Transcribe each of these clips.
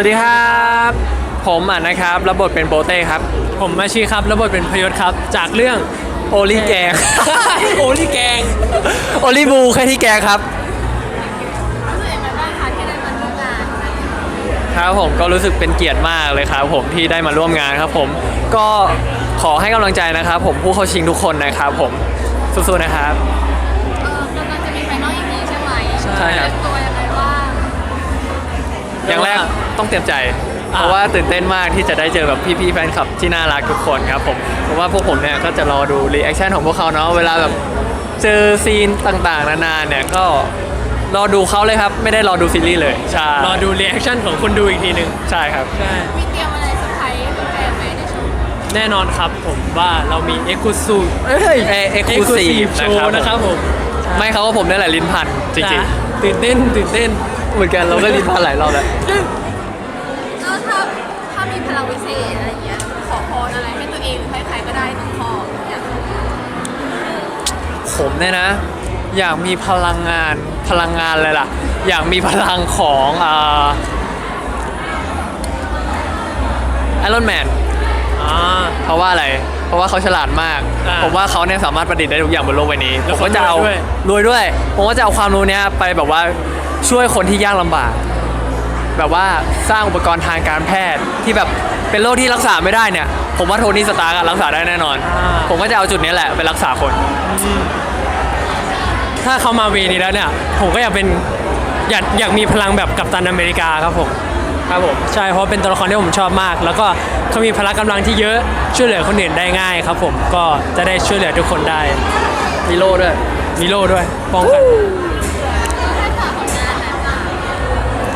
วัสดีครับ ผมอ่านนะครับรับบทเป็นโปเต้ครับ ผมมาชีครับรับบทเป็นพยศครับ จากเรื่องโอลิแกง โอลิแกง โอลิบูแค่ที่แกงครับ รู้สึกยังไงบ้างคะที่ได้มาร่วมงานครับผมก็รู้สึกเป็นเกียรติมากเลยครับผมที่ได้มาร่วมงานครับผมก็ขอให้กำลังใจนะครับ ผมผู้เข้าชิงทุกคนนะครับ ผมสู้ๆนะครับ ต้องเตรียมใจ เพราะว่าตื่นเต้นมากที่จะได้เจอแบบพี่ๆแฟนคลับที่น่ารักทุกคนครับผมเพราะว่าพวกผมเนี่ยก็จะรอดูรีแอคชั่นของพวกเขาเนาะเวลาแบบเจอซีนต่างๆ นานาเนี่ยก็รอดูเขาเลยครับ ไม่ได้รอดูซีรีส์เลยใช่รอดูรีแอคชั่นของคนดูอีกทีหนึ่งใช่ครับใช่มีเตรียมอะไรเซอร์ไพรส์แฟนๆไหมในโชว์แน่นอนครับผมว่าเรามีเอ็กซ์คลูซีฟเอ้ยเอ็กซ์คลูซีฟโชว์นะครับผมไม่เขาก็ผมนี่แหละลิ้นพันจริงจ้ะตื่นเต้นตื่นเต้นๆเหมือนกันเราก็ลิ้นพันหลายรอบแล้วก็ถ้าถ้า มีพลังวิเศษอะไรอย่างเงี้ย ขอพรอะไรให้ตัวเองหรือให้ใครก็ได้หนึ่งข้ออยากรู้ผมเนี่ยนะ อยากมีพลังงานพลังงานอะไรล่ะ อยากมีพลังของไอรอนแมนอ่า เพราะว่าอะไร เพราะว่าเขาฉลาดมาก อ่าผมว่าเขาเนี่ยสามารถประดิษฐ์ได้ทุกอย่างบนโลกใบนี้แล้ผวมก็จะเอาเขารวยด้วย รวยด้วยผมก็จะเอาความรู้เนี้ยไปแบบว่าช่วยคนที่ยากลำบาก แบบว่าสร้างอุปกรณ์ทางการแพทย์ที่แบบเป็นโรคที่รักษาไม่ได้เนี่ย ผมว่าโทนี่สตาร์กอะรักษาได้แน่นอน ผมก็จะเอาจุดนี้แหละไปรักษาคน ถ้าเขามาเวนี้แล้วเนี่ย ผมก็อยากเป็นอยากอยากมีพลังแบบกัปตันอเมริกาครับผมครับผมใช่เพราะเป็นตัวละครที่ผมชอบมาก แล้วก็เขามีพละกำลังที่เยอะช่วยเหลือคนอื่นได้ง่ายครับผมก็จะได้ช่วยเหลือทุกคนได้มีโล่ด้วยมีโล่ด้วยป้องกัน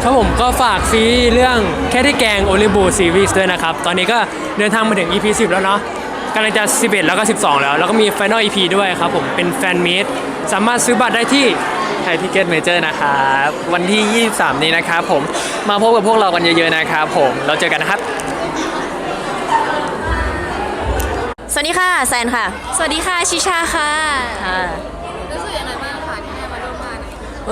ครับผมก็ฝากซีรีส์เรื่องแค่ที่แกงโอลิบูซีรีส์ด้วยนะครับ ตอนนี้ก็เดินทางมาถึง EP 10 แล้วเนาะกำลังจะ 11 แล้วก็ 12 แล้ว แล้วก็มี Final EP ด้วยครับผมเป็นแฟนมีตสามารถซื้อบัตรได้ที่ไทยทิเก็ตเมเจอร์นะครับวันที่ 23 นี้นะครับผมมาพบกับพวกเรากันเยอะๆนะครับผมเราเจอกันนะครับ สวัสดีค่ะ แซนค่ะ สวัสดีค่ะ ชิชาค่ะ ค่ะ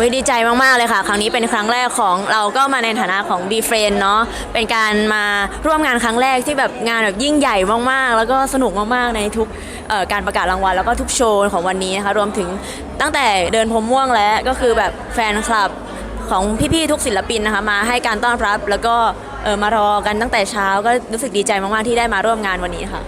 อ้ยดีใจมาก ๆ เลยค่ะ ครั้งนี้เป็นครั้งแรกของเราก็มาในฐานะของ b f r i e n d เนาะเป็นการมาร่วมงานครั้งแรกที่แบบงานแบบยิ่งใหญ่มาก ๆ แล้วก็สนุกมาก ๆ ในทุกการประกาศรางวัลแล้วก็ทุกโชว์ของวันนี้นะคะรวมถึงตั้งแต่เดินพรมม่วงแล้วก็คือแบบแฟนคลับของพี่ ๆ ทุกศิลปินนะคะมาให้การต้อนรับแล้วก็มารอกันตั้งแต่เช้าก็รู้สึกดีใจมาก ๆ ที่ได้มาร่วมงานวันนี้ค่ะ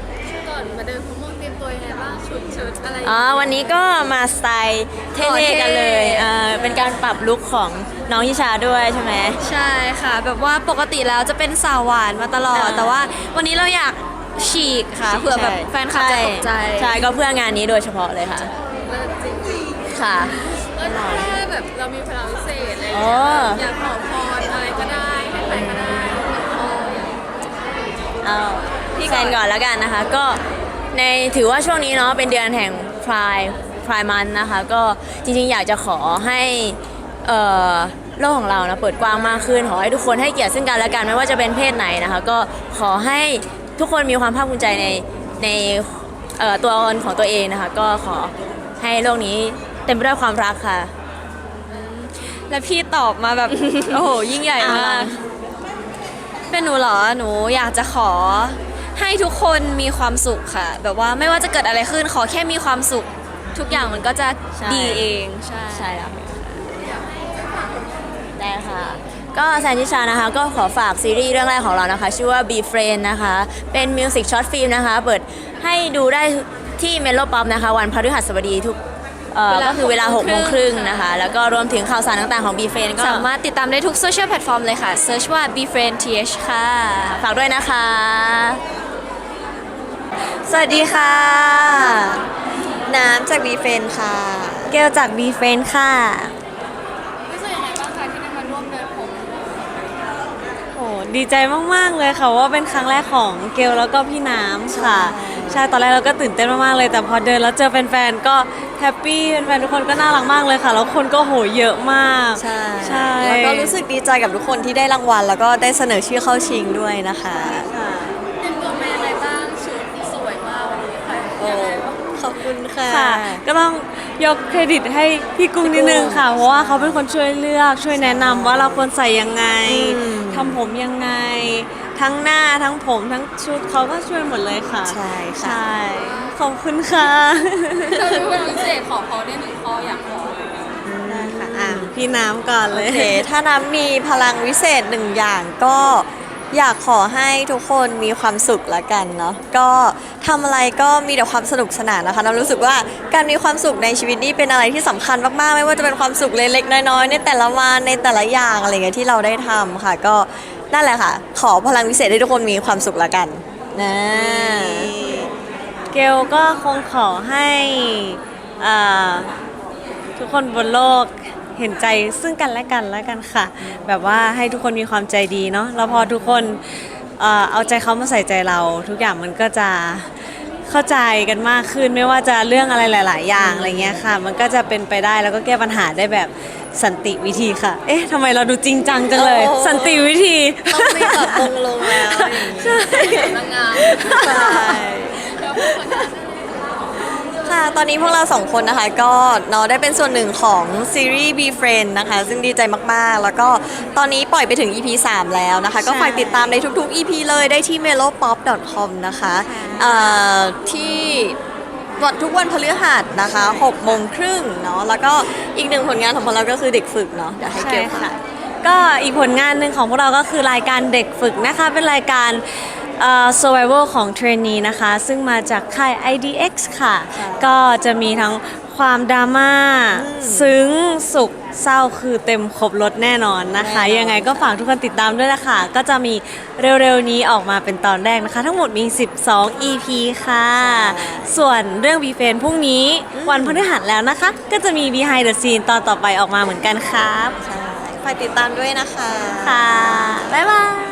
อะไรอ๋อวันนี้ก็มาสไตล์เท่ๆกันเลยเอ่อเป็นการปรับลุคของน้องยิชาด้วยใช่ไหม ใช่ค่ะ แบบว่าปกติแล้วจะเป็นสาวหวานมาตลอด อ่า แต่ว่าวันนี้เราอยากฉีกค่ะเผื่อแบบแฟนคลับจะตกใจใช่ก็เพื่องานนี้โดยเฉพาะเลยค่ะเลิศจริงค่ะๆก็ถ้าแบบเรามีพลังวิเศษอะไรอย่างอ๋เงี้อยอยากขอพรอะไรก็ได้ให้ใครก็ได้หนึ่งข้ออยากเอาพี่แซนก่อนแล้วกันนะคะ ก็ในถือว่าช่วงนี้เนาะเป็นเดือนแห่ง พรายพรายมันนะคะ ก็จริงๆ อยากจะขอให้เอ่อโลกของเรานะเปิดกว้างมากขึ้น ขอให้ทุกคนให้เกียรติซึ่งกันและกันไม่ว่าจะเป็นเพศไหนนะคะ ก็ขอให้ทุกคนมีความภาคภูมิใจในในเอ่อตัวตนของตัวเองนะคะ ก็ขอให้โลกนี้เต็มไปด้วยความรักค่ะ แล้วพี่ตอบมาแบบ โอ้โหยิ่งใหญ่มากเป็นหนูเหรอหนูอยากจะขอ ให้ทุกคนมีความสุขค่ะ แบบว่าไม่ว่าจะเกิดอะไรขึ้นขอแค่มีความสุข ทุกอย่างมันก็จะใช่ ดีเองใช่ ใช่แล้วได้ค่ะ ก็แซนชิชานะคะ ก็ขอฝากซีรีส์เรื่องแรกของเรานะคะ ชื่อว่า Be Friend นะคะ เป็นมิวสิกช็อตฟิล์มนะคะ เปิดให้ดูได้ที่เมโลป๊อปนะคะ วันพฤหัสบดีทุกเอ่อเวลาก็คือเวลาห6กโมโมงงคครึ่รึ่งงนะคะ แล้วก็รวมถึงข่าวสารต่างๆของ Be Friend ก็สามารถติดตามได้ทุกโซเชียลแพลตฟอร์มเลยค่ะ เซิร์ชว่า be friend th ค่ะ ฝากด้วยนะคะ สวัสดีค่ะ น้ำจากบีเฟนค่ะ เกลจาก Be Friend ค่ะ รู้สึกยังไงบ้างคะที่ได้มาร่วมเดินพรมโอ้ดีใจมาก ๆ เลยค่ะว่าเป็นครั้งแรกของเกลแล้วก็พี่น้ำค่ะ ใช่ตอนแรกเราก็ตื่นเต้นมาก ๆ เลยแต่พอเดินแล้วเจอแฟนๆก็แฮปปี้แฟนๆทุกคนก็น่ารักมากเลยค่ะ แล้วคนก็โหเยอะมาก ใช่ใช่แล้วก็รู้สึกดีใจกับทุกคนที่ได้รางวัล แล้วก็ได้เสนอชื่อเข้าชิงด้วยนะคะ ค่ะ ขอบคุณค่ะ ค่ะก็ต้องยกเครดิตให้พี่กุ้งนิดนึงค่ะ เพราะว่าเขาเป็นคนช่วยเลือกช่วยแนะนำว่าเราควรใส่ยังไงอืมทำผมยังไง ทั้งหน้าทั้งผมทั้งชุดเขาก็ช่วยหมดเลยค่ะใช่ค่ะ ใช่ขอบคุณค่ะถ้ามีพลังวิเศษขอพรได้หนึ่งข้ออยากขออะไรไหมได้ค่ะอะ พี่น้ำก่อนเลโอย เค ถ้าน้ำมีพลังวิเศษหนึ่งอย่างก็ อยากขอให้ทุกคนมีความสุขละกันเนาะก็ทำอะไรก็มีแต่ความสนุกสนานนะคะน้ำรู้สึกว่าการมีความสุขในชีวิตนี่เป็นอะไรที่สำคัญมากๆ ไม่ว่าจะเป็นความสุขเล็กๆน้อยๆในแต่ละวันในแต่ละอย่างอะไรเงี้ยที่เราได้ทำค่ะ ก็นั่นแหละค่ะ ขอพลังวิเศษให้ทุกคนมีความสุขละกันนะเกลก็คงขอให้อ่าทุกคนบนโลก เห็นใจซึ่งกันและกันแล้วกันค่ะ แบบว่าให้ทุกคนมีความใจดีเนาะแล้วพอทุกคนเอ่อเอาใจเขามาใส่ใจเรา ทุกอย่างมันก็จะเข้าใจกันมากขึ้น ไม่ว่าจะเรื่องอะไรหลาย ๆ อย่างอะไรเงี้ยค่ะ มันก็จะเป็นไปได้แล้วก็แก้ปัญหาได้แบบสันติวิธีค่ะ เอ๊ะทำไมเราดูจริงจังจังเลย โอ้ สันติวิธี ต้องมีแบบมงลงแล้วอย่างงี้นางงาม ใช่ ค่ะ ตอนนี้พวกเราสองคนนะคะก็เนาะได้เป็นส่วนหนึ่งของซีรีส์ Be Friend นะคะ ซึ่งดีใจมากๆ แล้วก็ตอนนี้ปล่อยไปถึง EP 3 แล้วนะคะ ก็ฝากติดตามในทุกๆ EP เลยได้ที่ melopop.com นะคะเอ่อที่วันทุกวันพฤหัสนะคะ6โมงครึ่งเนาะแล้วก็อีกหนึ่งผลงานของพวกเราก็คือเด็กฝึกเนาะเดี๋ยวให้เกลใช่ค่ะค่ะ ก็อีกผลงานหนึ่งของพวกเราก็คือรายการเด็กฝึกนะคะ เป็นรายการ เอ่อ survival ของเทรนนีนะคะ ซึ่งมาจากค่าย IDX ค่ะค่ะ ก็จะมีทั้งความดราม่าซึ้งสุขเศร้าคือเต็มครบรถแน่นอนนะคะแน่นอนยังไงก็ฝากทุกคนติดตามด้วยนะคะ ก็จะมีเร็วๆนี้ออกมาเป็นตอนแรกนะคะ ทั้งหมดมี 12 EP ค่ะ ส่วนเรื่อง b ีเฟนพรุ่งนี้วันพฤหัสแล้วนะคะ ก็จะมี behind the scene ตอนต่อไปออกมาเหมือนกันครับ ฝากติดตามด้วยนะคะ ค่ะ บ๊ายบาย